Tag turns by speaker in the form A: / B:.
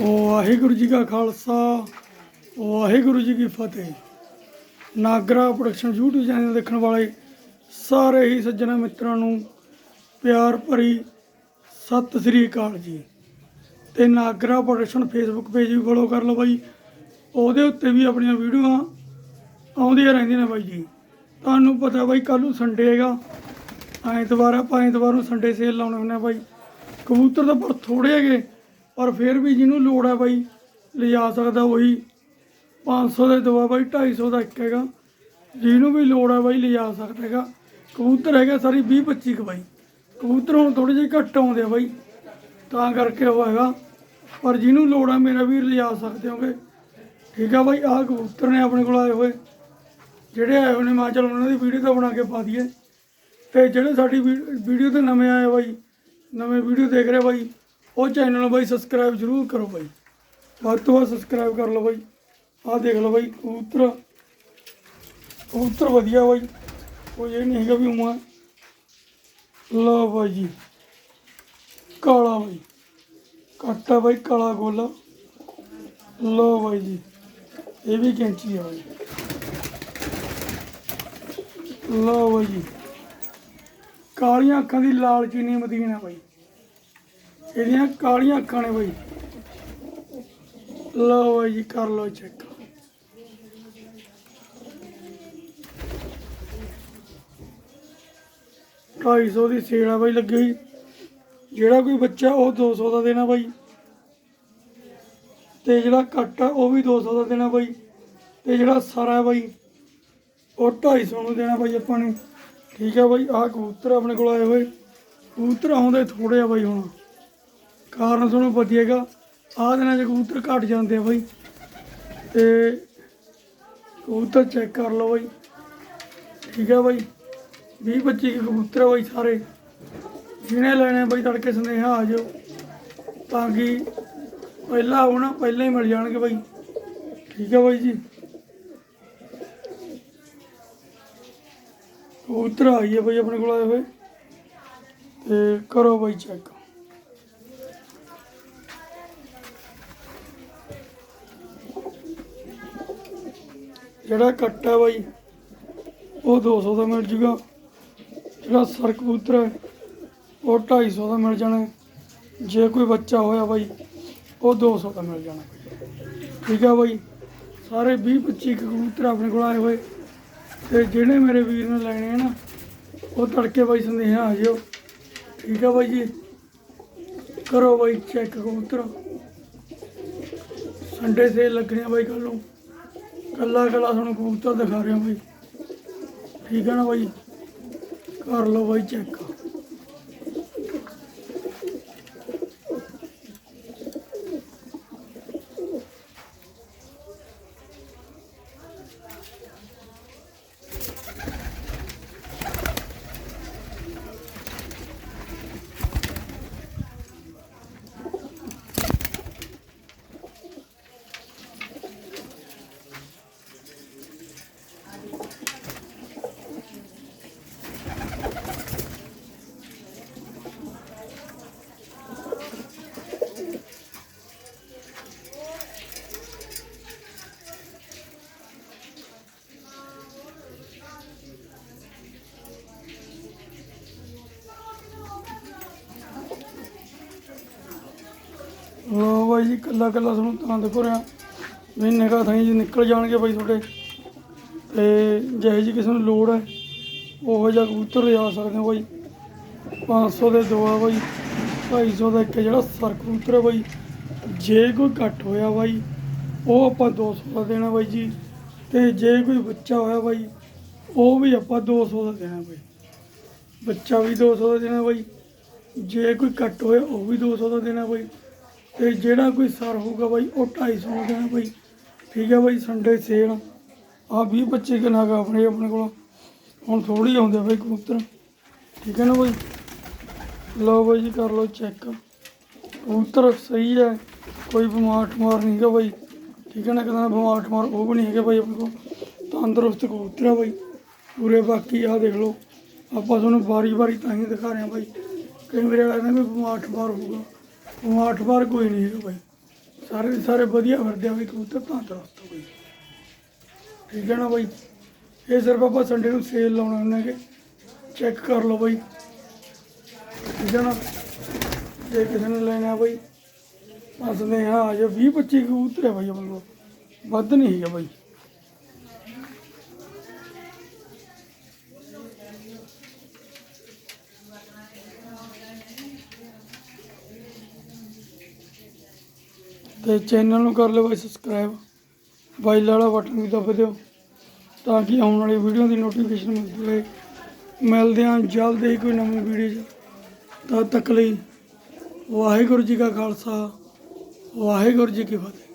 A: ਵਾਹਿਗੁਰੂ ਜੀ ਕਾ ਖਾਲਸਾ, ਵਾਹਿਗੁਰੂ ਜੀ ਕੀ ਫਤਿਹ। Nagra production YouTube channel ਦੇਖਣ ਵਾਲੇ ਸਾਰੇ ਹੀ ਸੱਜਣਾ ਮਿੱਤਰਾਂ ਨੂੰ ਪਿਆਰ ਭਰੀ ਸਤਿ ਸ੍ਰੀ ਅਕਾਲ ਜੀ। ਤੇ ਨਾਗਰਾ ਪ੍ਰੋਡਕਸ਼ਨ ਫੇਸਬੁੱਕ ਪੇਜ ਵੀ ਫੋਲੋ ਕਰ ਲਓ ਬਾਈ। ਉਹਦੇ ਉੱਤੇ ਵੀ ਆਪਣੀਆਂ ਵੀਡੀਓਆਂ ਆਉਂਦੀਆਂ ਰਹਿੰਦੀਆਂ ਨੇ ਬਾਈ ਜੀ। ਤੁਹਾਨੂੰ ਪਤਾ ਬਾਈ ਕੱਲ ਨੂੰ ਸੰਡੇ ਹੈਗਾ। ਐਤਵਾਰ ਆ, ਆਪਾਂ ਐਤਵਾਰ ਨੂੰ ਸੰਡੇ ਸੇਲ ਲਾਉਣੇ ਹੁੰਦੇ ਆ ਬਾਈ। ਕਬੂਤਰ ਤਾਂ ਪਰ ਥੋੜੇ ਹੈਗੇ। ਪਰ ਫਿਰ ਵੀ ਜਿਹਨੂੰ ਲੋੜ ਹੈ ਬਾਈ, ਲਿਜਾ ਸਕਦਾ ਉਹੀ। 500 ਦੇ ਦਵਾ ਬਾਈ 250 ਦਾ ਇੱਕ ਹੈਗਾ। ਜਿਹਨੂੰ ਵੀ ਲੋੜ ਹੈ ਬਾਈ, ਲਿਜਾ ਸਕਦਾ ਹੈਗਾ। ਕਬੂਤਰ ਹੈਗਾ ਸਾਰੀ 20 25 ਕੁ ਬਾਈ। ਕਬੂਤਰ ਹੁਣ ਥੋੜੇ ਜਿਹੇ ਘੱਟ ਆਉਂਦੇ ਆ ਬਾਈ। ਤਾਂ ਕਰਕੇ ਉਹ ਹੈਗਾ। ਪਰ ਜਿਹਨੂੰ ਲੋੜ ਹੈ ਮੇਰਾ ਵੀਰ, ਲਿਜਾ ਸਕਦੇ ਹੋਗੇ। ਠੀਕ ਆ ਬਾਈ, ਆਹ ਕਬੂਤਰ ਨੇ ਆਪਣੇ ਕੋਲ ਆਏ ਹੋਏ। ਜਿਹੜੇ ਆਏ ਹੋਏ ਨੇ, ਮੈਂ ਕਿਹਾ ਉਹਨਾਂ ਦੀ ਵੀਡੀਓ ਤਾਂ ਬਣਾ ਕੇ ਪਾ ਦਈਏ। ਤੇ ਜਿਹੜੇ ਸਾਡੀ ਵੀਡੀਓ ਤੇ ਨਵੇਂ ਆਏ ਬਾਈ, ਨਵੇਂ ਵੀਡੀਓ ਦੇਖ ਰਹੇ ਬਾਈ। ਉਹ ਚੈਨਲ ਨੂੰ ਬਾਈ ਸਬਸਕ੍ਰਾਈਬ ਜ਼ਰੂਰ ਕਰੋ ਬਾਈ। ਵੱਧ ਤੋਂ ਵੱਧ ਸਬਸਕ੍ਰਾਈਬ ਕਰ ਲਓ ਬਾਈ। ਆਹ ਦੇਖ ਲਓ ਬਾਈ, ਕਬੂਤਰ। ਕਬੂਤਰ ਵਧੀਆ ਬਾਈ। ਕੋਈ ਇਹ ਨਹੀਂ ਹੈਗਾ ਵੀ ਉਮਾ ਲਓ ਬਾਈ ਜੀ। ਕਾਲਾ ਬਾਈ। ਕਾਟਾ ਬਾਈ ਕਾਲਾ ਗੋਲਾ। ਲਓ ਬਾਈ ਜੀ। ਇਹ ਵੀ ਕੈਂਚੀ ਆ ਬਾਈ। ਲਓ ਬਾਈ ਜੀ। ਕਾਲੀਆਂ ਅੱਖਾਂ ਦੀ ਲਾਲ ਚੀਨੀ ਮਦੀਨਾ ਬਾਈ। ਇਹਦੀਆਂ ਕਾਲੀਆਂ ਅੱਖਾਂ ਨੇ ਬਾਈ। ਲਓ ਬਾਈ ਜੀ, ਕਰ ਲਓ ਚੈੱਕ ਢਾਈ ਸੌ ਦੀ ਸੇਲ ਆ ਬਾਈ, ਲੱਗੀ ਹੋਈ। ਜਿਹੜਾ ਕੋਈ ਬੱਚਾ ਉਹ 200 ਦਾ ਦੇਣਾ ਬਾਈ। ਤੇ ਜਿਹੜਾ ਕੱਟ ਆ, ਉਹ ਵੀ 200 ਦਾ ਦੇਣਾ ਬਾਈ। ਤੇ ਜਿਹੜਾ ਸਾਰਾ ਬਾਈ, ਉਹ 250 ਨੂੰ ਦੇਣਾ ਬਾਈ ਆਪਾਂ ਨੇ। ਠੀਕ ਆ ਬਾਈ, ਆਹ ਕਬੂਤਰ ਆਪਣੇ ਕੋਲ ਆਏ ਹੋਏ। ਕਬੂਤਰ ਆਉਂਦੇ ਥੋੜੇ ਆ ਬਾਈ ਹੁਣ। ਕਾਰਨ ਤੁਹਾਨੂੰ ਹੈਗਾ, ਆਹ ਦਿਨਾਂ 'ਚ ਕਬੂਤਰ ਘਟ ਜਾਂਦੇ ਆ ਬਾਈ। ਤੇ ਕਬੂਤਰ ਚੈੱਕ ਕਰ ਲਓ ਬਾਈ। ਠੀਕ ਹੈ ਬਾਈ। 20 25 ਕੁ ਕਬੂਤਰ ਬਾਈ ਸਾਰੇ। ਜਿਹਨੇ ਲੈਣੇ ਬਾਈ ਤੜਕੇ ਸੁਨੇਹਾ ਆ ਜਾਓ। ਤਾਂ ਕਿ ਪਹਿਲਾਂ ਆਉਣਾ, ਪਹਿਲਾਂ ਹੀ ਮਿਲ ਜਾਣਗੇ ਬਾਈ। ਠੀਕ ਹੈ ਬਾਈ ਜੀ। ਕਬੂਤਰ ਆਈਏ ਬਾਈ ਆਪਣੇ ਕੋਲ ਆਏ ਹੋਏ। ਤੇ ਕਰੋ ਬਾਈ ਚੈੱਕ ਜਿਹੜਾ ਕੱਟਾ ਬਾਈ, ਉਹ 200 ਦਾ ਮਿਲ ਜੂਗਾ। ਜਿਹੜਾ ਸਰ ਕਬੂਤਰ ਹੈ, ਉਹ 250 ਦਾ ਮਿਲ ਜਾਣਾ ਜੇ ਕੋਈ ਬੱਚਾ ਹੋਇਆ ਬਾਈ, ਉਹ 200 ਦਾ ਮਿਲ ਜਾਣਾ। ਠੀਕ ਹੈ ਬਾਈ, ਸਾਰੇ 20 25 ਕਬੂਤਰ ਆਪਣੇ ਕੋਲ ਆਏ ਹੋਏ। ਤੇ ਜਿਹੜੇ ਮੇਰੇ ਵੀਰ ਨੇ ਲੈਣੇ ਆ ਨਾ, ਉਹ ਤੜਕੇ ਬਾਈ ਸੰਦੇਹਾ ਆ ਜਿਓ। ਠੀਕ ਹੈ ਬਾਈ ਜੀ, ਕਰੋ ਬਾਈ ਚੈੱਕ ਕਬੂਤਰ। ਸੰਡੇ ਸੇਲ ਲੱਗਣੇ ਆ ਬਾਈ ਕੱਲ ਨੂੰ। ਕੱਲਾ ਕੱਲਾ ਤੁਹਾਨੂੰ ਕਬੂਤਰ ਦਿਖਾ ਰਿਹਾ ਬਾਈ। ਠੀਕ ਹੈ ਨਾ ਬਾਈ? ਕਰ ਲਓ ਬਾਈ ਚੈੱਕ ਬਾਈ ਜੀ, ਕੱਲਾ ਕੱਲਾ ਤੁਹਾਨੂੰ ਤਾਂ ਦਿਖੋ ਰਿਹਾ। ਵੀ ਨਿਗਾਹ ਥਾਈ ਜੀ ਨਿਕਲ ਜਾਣਗੇ ਬਾਈ ਤੁਹਾਡੇ। ਤੇ ਜਿਹੇ ਜੀ ਕਿਸੇ ਨੂੰ ਲੋੜ ਹੈ, ਉਹੋ ਜਿਹਾ ਕਬੂਤਰ ਲਿਜਾ ਸਕਦੇ ਹੋ ਬਾਈ। 500 ਦੇ ਦੋ ਆ ਬਾਈ। 250 ਦਾ ਇੱਕ ਜਿਹੜਾ ਸਰ ਕਬੂਤਰ ਹੈ ਬਾਈ, ਜੇ ਕੋਈ ਘੱਟ ਹੋਇਆ ਬਾਈ, ਉਹ ਆਪਾਂ 200 ਦਾ ਦੇਣਾ ਬਾਈ ਜੀ। ਤੇ ਜੇ ਕੋਈ ਬੱਚਾ ਹੋਇਆ ਬਾਈ, ਉਹ ਵੀ ਆਪਾਂ 200 ਦਾ ਦੇਣਾ ਬਾਈ। ਬੱਚਾ ਵੀ 200 ਦਾ ਦੇਣਾ ਬਾਈ। ਜੇ ਕੋਈ ਘੱਟ ਹੋਇਆ, ਉਹ ਵੀ 200 ਦਾ ਦੇਣਾ ਬਾਈ। ਤੇ ਜਿਹੜਾ ਕੋਈ ਸਰ ਹੋਊਗਾ ਬਾਈ, ਉਹ 250 ਦਾ ਦੇਣਾ ਬਾਈ। ਠੀਕ ਹੈ ਬਾਈ ਸੰਡੇ ਸੇਲ ਆ 20 25 ਕਿੰਨਾ ਗਾ ਆਪਣੇ ਆਪਣੇ ਕੋਲ। ਹੁਣ ਥੋੜੀ ਆਉਂਦੇ ਬਾਈ ਕਬੂਤਰ। ਠੀਕ ਹੈ ਨਾ ਬਾਈ? ਲਓ ਬਾਈ ਜੀ, ਕਰ ਲਓ ਚੈੱਕ ਕਬੂਤਰ ਸਹੀ ਹੈ। ਕੋਈ ਬਿਮਾਰ ਠਮਾਰ ਨਹੀਂ ਹੈਗਾ ਬਾਈ। ਠੀਕ ਹੈ ਨਾ ਕਹਿੰਦਾ ਬਿਮਾਰ ਠਮਾਰ ਉਹ ਵੀ ਨਹੀਂ ਹੈਗੇ ਬਾਈ ਆਪਣੇ ਕੋਲ। ਤੰਦਰੁਸਤ ਕਬੂਤਰ ਹੈ ਬਾਈ। ਪੂਰੇ ਬਾਕੀ ਆ ਦੇਖ ਲਓ। ਆਪਾਂ ਤੁਹਾਨੂੰ ਵਾਰੀ ਵਾਰੀ ਤਾਂ ਹੀ ਦਿਖਾ ਰਹੇ ਹਾਂ ਬਾਈ ਕਈ ਵਾਰੀ ਕਹਿੰਦੇ ਵੀ ਬਿਮਾਰ ਠਮਾਰ ਹੋਊਗਾ। ਉਹ ਅੱਠ ਵਾਰ ਕੋਈ ਨਹੀਂ ਹੈਗਾ ਬਾਈ। ਸਾਰੇ ਦੇ ਸਾਰੇ ਵਧੀਆ ਫਿਰਦੇ ਆ ਬਈ, ਕਬੂਤਰ ਤਾਂ ਦਰਸਤ ਬਈ। ਠੀਕ ਹੈ ਨਾ ਬਾਈ? ਇਹ ਸਿਰਫ ਆਪਾਂ ਸੰਡੇ ਨੂੰ ਸੇਲ ਲਾਉਣਾ ਹੁੰਦਾ ਕਿ ਚੈੱਕ ਕਰ ਲਓ ਬਾਈ। ਠੀਕ ਹੈ ਨਾ? ਜੇ ਕਿਸੇ ਨੇ ਲੈਣਾ ਬਈ ਦੱਸਦੇ ਹਾਂ ਅਜੇ 20 25 ਕਬੂਤਰ ਹੈ ਬਈ ਆਪਣੇ ਵੱਧ ਨਹੀਂ ਹੈਗਾ ਬਾਈ। ਤੇ ਚੈਨਲ ਨੂੰ ਕਰ ਲਿਓ ਬਾਈ ਸਬਸਕ੍ਰਾਈਬ ਬਾਈਲ ਵਾਲਾ ਬਟਨ ਵੀ ਦਬਾ ਦਿਓ, ਤਾਂ ਕਿ ਆਉਣ ਵਾਲੀ ਵੀਡੀਓ ਦੀ ਨੋਟੀਫਿਕੇਸ਼ਨ ਮਿਲਦੀ ਰਹੇ। ਮਿਲਦੇ ਹਾਂ ਜਲਦ ਹੀ ਕੋਈ ਨਵੀਂ ਵੀਡੀਓ 'ਚ। ਤਦ ਤੱਕ ਲਈ ਵਾਹਿਗੁਰੂ ਜੀ ਕਾ ਖਾਲਸਾ, ਵਾਹਿਗੁਰੂ ਜੀ ਕੀ ਫਤਿਹ।